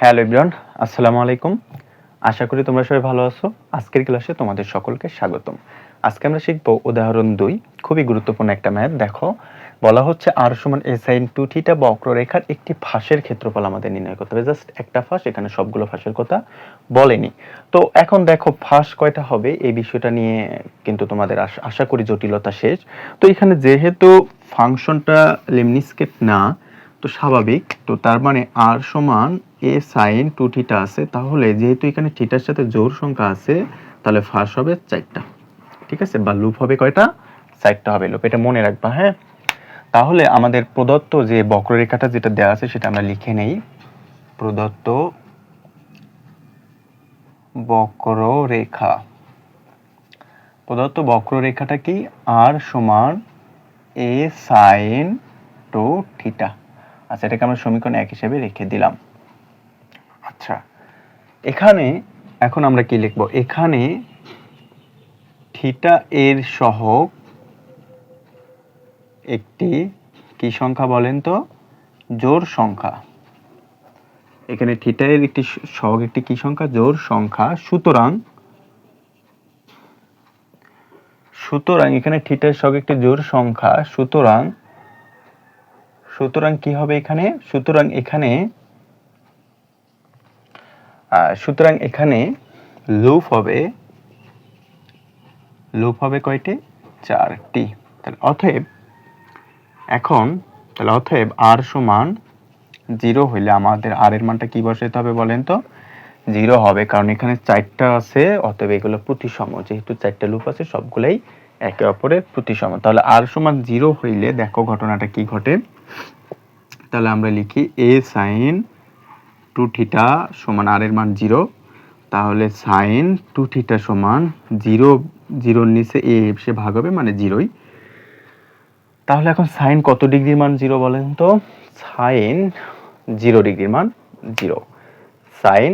Hello Ibran আসসালামু আলাইকুম। আশা করি তোমরা সবাই ভালো আছো। আজকের ক্লাসে তোমাদের সকলকে স্বাগতম। আজকে আমরা শিখব উদাহরণ দুই, খুবই গুরুত্বপূর্ণ একটা ম্যাথ। দেখো, বলা হচ্ছে আর সমান এ সাইন টু থিটা বক্ররেখার একটি ফাঁসের ক্ষেত্রফল আমাদের নির্ণয় করতে হবে। জাস্ট একটা ফাঁস, এখানে সবগুলো ফাঁসের কথা বলেনি। তো এখন দেখো, ফাঁস কয়টা হবে এই বিষয়টা নিয়ে কিন্তু তোমাদের আশা- করি জটিলতা শেষ। তো এখানে যেহেতু ফাংশনটা লেমনিস্কেপ না, তো স্বাভাবিক। তো তার মানে আর সমান এ সাইন টু থিটা আছে, তাহলে যেহেতু এখানে থিটার সাথে জোর সংখ্যা আছে, তাহলে ফার্স্ট হবে চারটা। ঠিক আছে? বা লুপ হবে কয়টা? চারটা হবে লুপ এটা মনে রাখবা হ্যাঁ? তাহলে আমাদের প্রদত্ত যে বক্ররেখাটা যেটা দেওয়া আছে, সেটা আমরা লিখে নেই। প্রদত্ত বক্ররেখা। প্রদত্ত বক্ররেখাটা কি? আর সমান এ সাইন টু থিটা আচ্ছা এটাকে আমরা সমীকরণ এক হিসেবে রেখে দিলাম। আচ্ছা এখানে এখন আমরা কি লিখব? এখানে থিটা এর সহগ একটি কি সংখ্যা বলেন তো? জোড় সংখ্যা। এখানে থিটা এর একটি সহগ একটি কি সংখ্যা? জোড় সংখ্যা। সুতরাং সুতরাং এখানে থিটার সহগ একটি জোর সংখ্যা। সুতরাং সুতরাং কি হবে এখানে? সুতরাং এখানে সুতরাং এখানে লুপ হবে লুপ হবে কয়টি? চারটি। তাহলে অতএব, এখন, তাহলে অতএব আর সমান জিরো হইলে আমাদের আর এর মানটা কি বসাইতে হবে বলেন তো? জিরো হবে, কারণ এখানে চারটা আছে, অতএব এগুলো প্রতিসম, যেহেতু চারটা লুপ আছে, সবগুলাই একে অপরের প্রতিসম। তাহলে আর সমান জিরো হইলে, দেখো ঘটনাটা কি ঘটে? তাহলে আমরা লিখি এ সাইন টু থিটা সমান আর এর মান জিরো। তাহলে সাইন টু থিটা সমান জিরো, জিরোর নিচে এ সে ভাগ হবে মানে জিরোই। তাহলে এখন সাইন কত ডিগ্রির মান জিরো বলেন তো? সাইন জিরো ডিগ্রির মান জিরো। সাইন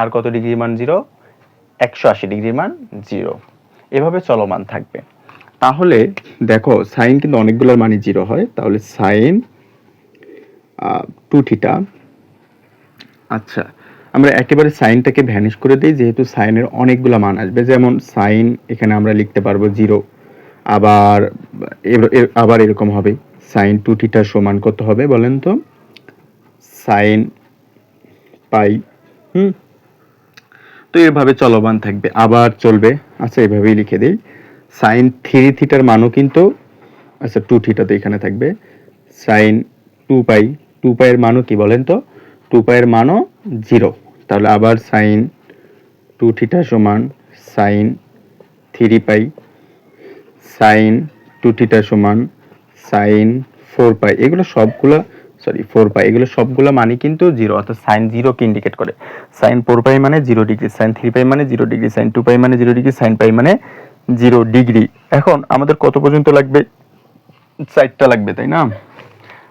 আর কত ডিগ্রির মান জিরো? একশো আশি ডিগ্রির মান জিরো। এভাবে চলমান থাকবে। তাহলে দেখো, সাইন কিন্তু অনেকগুলোর মানই জিরো হয়। তাহলে সাইন টু থিটা আচ্ছা আমরা একেবারে সাইনটাকে ভ্যানিশ করে দিই, যেহেতু সাইনের অনেকগুলো মান আসবে। যেমন সাইন, এখানে আমরা লিখতে পারব জিরো, আবার আবার এরকম হবে। সাইন টু থিটা সমান কত হবে বলেন তো? সাইন পাই, হুম? তো এভাবে চলমান থাকবে, আবার চলবে। আচ্ছা এভাবেই লিখে দিই। সাইন থ্রি থিটার মানও কিন্তু আচ্ছা টু থিটা তো এখানে থাকবে। সাইন টু পাই, টু পাইয়ের মানও কি বলেন তো? টু পাইয়ের মানও জিরো তাহলে আবার সাইন টু থিটা সমান sine three pi sine two theta সমান সাইন ফোর পাই এগুলো সবগুলো সরি ফোর পাই এগুলো সবগুলো মানে কিন্তু জিরো অর্থাৎ সাইন জিরোকে ইন্ডিকেট করে। সাইন ফোর পাই মানে zero degree sine three pi মানে zero degree sine two pi মানে জিরো ডিগ্রি সাইন পাই মানে জিরো ডিগ্রি এখন আমাদের কত পর্যন্ত লাগবে? চারটা লাগবে, তাই না?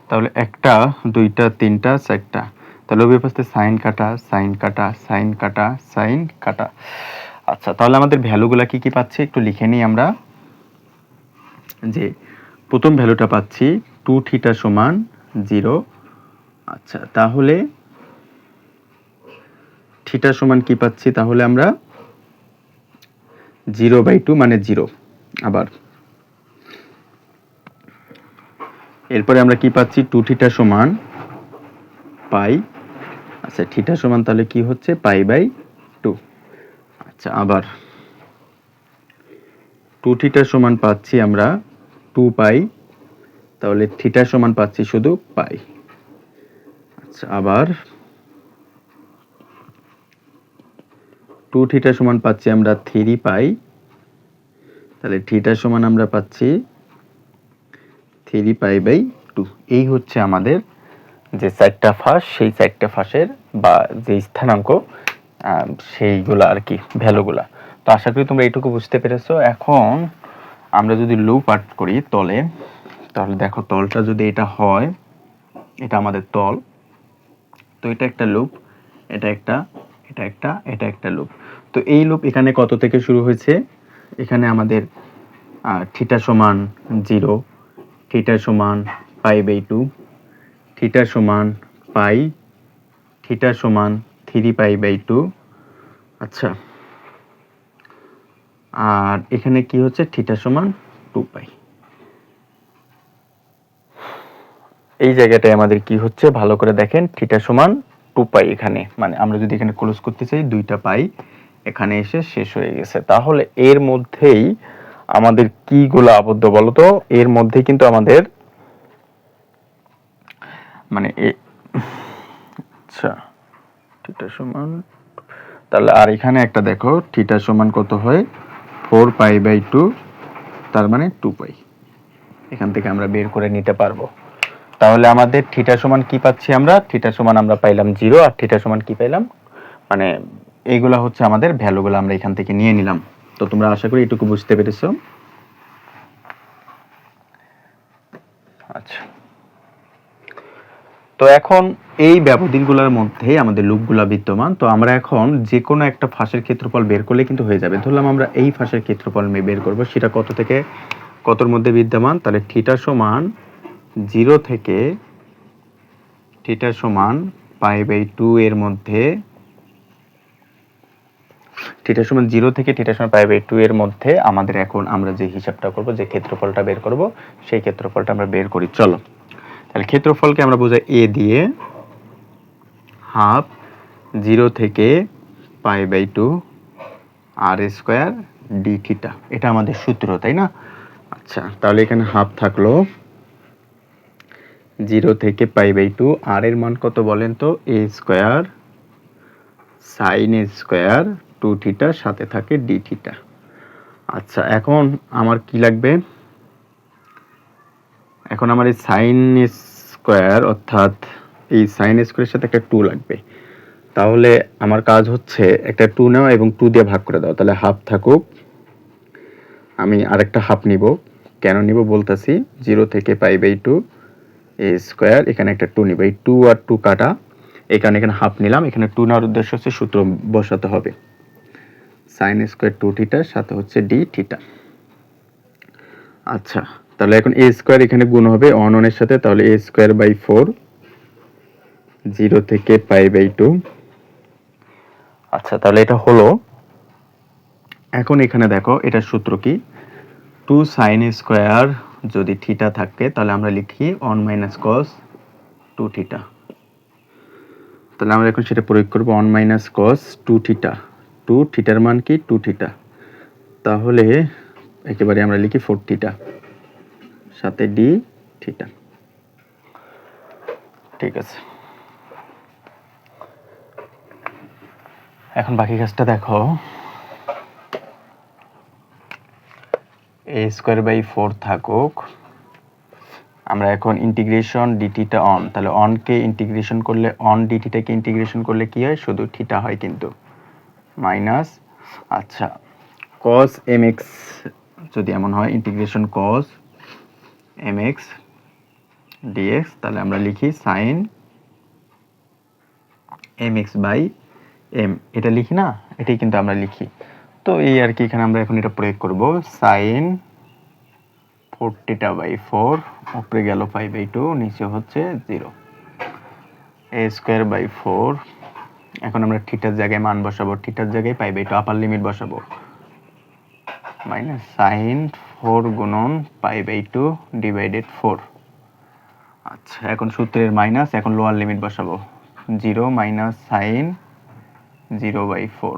তাহলে একটা, দুইটা, তিনটা, চারটা। তাহলে পাশে সাইন কাটা সাইন কাটা সাইন কাটা সাইন কাটা। আচ্ছা তাহলে আমাদের ভ্যালুগুলা কি কি পাচ্ছি? একটু লিখে নিই আমরা। যে প্রথম ভ্যালুটা পাচ্ছি টু থিটা সমান জিরো আচ্ছা তাহলে থিটা সমান কি পাচ্ছি? তাহলে আমরা জিরো বাই টু মানে জিরো আবার। এরপরে আমরা কি পাচ্ছি? টু থিটা সমান পাই। আচ্ছা থিটা সমান তাহলে কি হচ্ছে? Pi by two. আচ্ছা আবার। টু থিটা সমান পাচ্ছি আমরা টু পাই। তাহলে থিটা সমান পাচ্ছি শুধু পাই। আচ্ছা আবার। টু থিটা সমান পাচ্ছি আমরা থ্রি পাই। তাহলে থিটা সমান আমরা পাচ্ছি থ্রি পাই বাই টু। এই হচ্ছে আমাদের যে চারটা ফাঁস, সেই চারটা ফাঁসের বা যে স্থানাঙ্ক সেইগুলা আর কি, ভ্যালুগুলা। তো আশা করি তোমরা এইটুকু বুঝতে পেরেছ। এখন আমরা যদি লুপ আর্ট করি তলে, তাহলে দেখো তলটা যদি এটা হয়, এটা আমাদের তল। তো এটা একটা লুপ এটা একটা এটা একটা এটা একটা লুপ তো এই লুপ এখানে কত থেকে শুরু হয়েছে? এখানে আমাদের থিটা সমান জিরো থিটা সমান ফাইভ এই টু থিটা সমান পাই, থিটা সমান থ্রি পাই বাই টু। আচ্ছা। আর এখানে কি হচ্ছে? থিটা সমান টু পাই। এই জায়গাটায় আমাদের কি হচ্ছে? ভালো করে দেখেন, থিটা সমান টু পাই এখানে। মানে আমরা যদি এখানে ক্লোজ করতে চাই, দুইটা পাই এখানে এসে শেষ হয়ে গেছে। তাহলে এর মধ্যেই আমাদের কি গুলো আবদ্ধ বলতো? এর মধ্যে কিন্তু আমাদের মানে আচ্ছা থিটা সমান, তাহলে আর এখানে একটা দেখো, থিটা সমান কত হয়? ফোর পাই বাই টু, তার মানে টু পাই। এখান থেকে আমরা বের করে নিতে পারব। তাহলে আমাদের থিটা সমান কি পাচ্ছি আমরা? থিটা সমান আমরা পাইলাম জিরো, আর থিটা সমান কি পাইলাম? মানে এইগুলা হচ্ছে আমাদের ভ্যালুগুলো আমরা এখান থেকে নিয়ে নিলাম। তো তোমরা আশা করি এটুকু বুঝতে পেরেছ। আচ্ছা। তো এখন এই ব্যবধিগুলোর মধ্যে আমাদের লুপগুলা বিদ্যমান, তো আমরা এখন যে কোনো একটা ফাঁসের ক্ষেত্রফল বের করলে কিন্তু হয়ে যাবে। ধরলাম আমরা এই ফাঁসের ক্ষেত্রফল বের করব, সেটা কত থেকে কতর মধ্যে বিদ্যমান? তাহলে থিটা সমান জিরো থেকে থিটা সমান পাই বাই টু এর মধ্যে থিটা সমান জিরো থেকে থিটা সমান পাই বাই টু এর মধ্যে আমাদের এখন আমরা যে হিসাবটা করব, যে ক্ষেত্রফলটা বের করব, সেই ক্ষেত্রফলটা আমরা বের করি। চলো। তাহলে ক্ষেত্রফলকে আমরা বোঝাই এ দিয়ে হাফ জিরো থেকে pi by two R square D theta. এটা আমাদের সূত্র, তাই না? আচ্ছা তাহলে এখানে হাফ থাকল জিরো থেকে পাই বাই টু আর এর মান কত বলেন তো? A square sine a square two theta সাথে থাকে ডি থিটা। আচ্ছা এখন আমার কি লাগবে? এখন আমার এই সাইন স্কোয়ার অর্থাৎ এই সাইন স্কোয়ারের সাথে একটা টু লাগবে। তাহলে আমার কাজ হচ্ছে একটা টু নেওয়া এবং টু দিয়ে ভাগ করে দাও তাহলে হাফ থাকুক। আমি আরেকটা হাফ নিব। কেন নিব বলতেছি? জিরো থেকে pi by two a square এখানে একটা টু নিব। এই টু আর টু কাটা। এখানে এখানে হাফ নিলাম। এখানে টু নেওয়ার উদ্দেশ্য হচ্ছে সূত্র বসাতে হবে। সাইন স্কোয়ার টু থিটার সাথে হচ্ছে ডি থিটা আচ্ছা। তাহলে এখন এ স্কোয়ার এখানে গুণ হবে অন অনের সাথে, তাহলে a square by four zero থেকে পাই বাই টু আচ্ছা তাহলে এটা হলো, এখন এখানে দেখো এটার সূত্র কি? টু সাইন স্কোয়ার যদি থিটা থাকে, তাহলে আমরা লিখি one minus cos two theta তাহলে আমরা এখন সেটা প্রয়োগ করব one minus cos two theta two থিটার মান কি? টু থিটা তাহলে একেবারে আমরা লিখি ফোর থিটা সাথে ডি থিটা ঠিক আছে। এখন বাকি কাজটা দেখো। এ স্কোয়ার বাই ফোর থাকুক। আমরা এখন ইন্টিগ্রেশন ডিটিটা অন তাহলে অনকে ইন্টিগ্রেশন করলে অন ডিটিটাকে ইন্টিগ্রেশন করলে কি হয়? শুধু থিটা হয় কিন্তু। মাইনাস আচ্ছা কস এম এক্স যদি এমন হয় integration cos m x dx তাহলে আমরা লিখি sine m x by m এটা লিখি না? এটাই কিন্তু আমরা লিখি। তো এই আর কি, এখানে আমরা এখন এটা প্রয়োগ করব। সাইন ফোরটিটা বাই ফোর উপরে গেল ফাইভ বাই টু নিচে হচ্ছে zero a square by four এখন আমরা থিটার জায়গায় মান বসাবো। থিটার জায়গায় pi by two upper limit বসাবো। মাইনাস সাইন ফোর গুণন pi by two divided four. আচ্ছা এখন সূত্রের মাইনাস, এখন লোয়ার লিমিট বসাবো। Zero minus sine zero by four.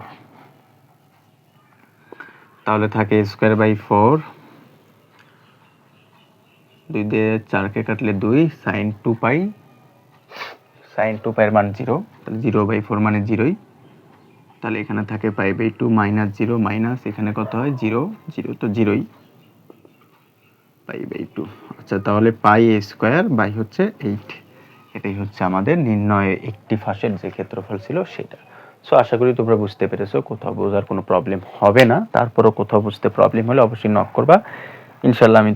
তাহলে থাকে স্কোয়ার বাই ফোর। দুই দিয়ে চারকে কাটলে দুই, sine two pi, sine two পাইয়ের মান জিরো। তাহলে জিরো বাই ফোর মানে জিরোই। তাহলে এখানে থাকে pi by two minus zero minus, এখানে কত হয়? জিরো জিরো তো জিরোই। পাই বাই টু আচ্ছা তাহলে পাই স্কোয়ার বাই হচ্ছে এইট এটাই হচ্ছে আমাদের নির্ণয় একটি ফাঁসের যে ক্ষেত্রফল ছিল সেটা। সো আশা করি তোমরা বুঝতে পেরেছ, কোথাও বোঝার কোনো প্রবলেম হবে না। তারপরও কোথাও বুঝতে প্রবলেম হলে অবশ্যই নক করবা। ইনশাল্লাহ আমি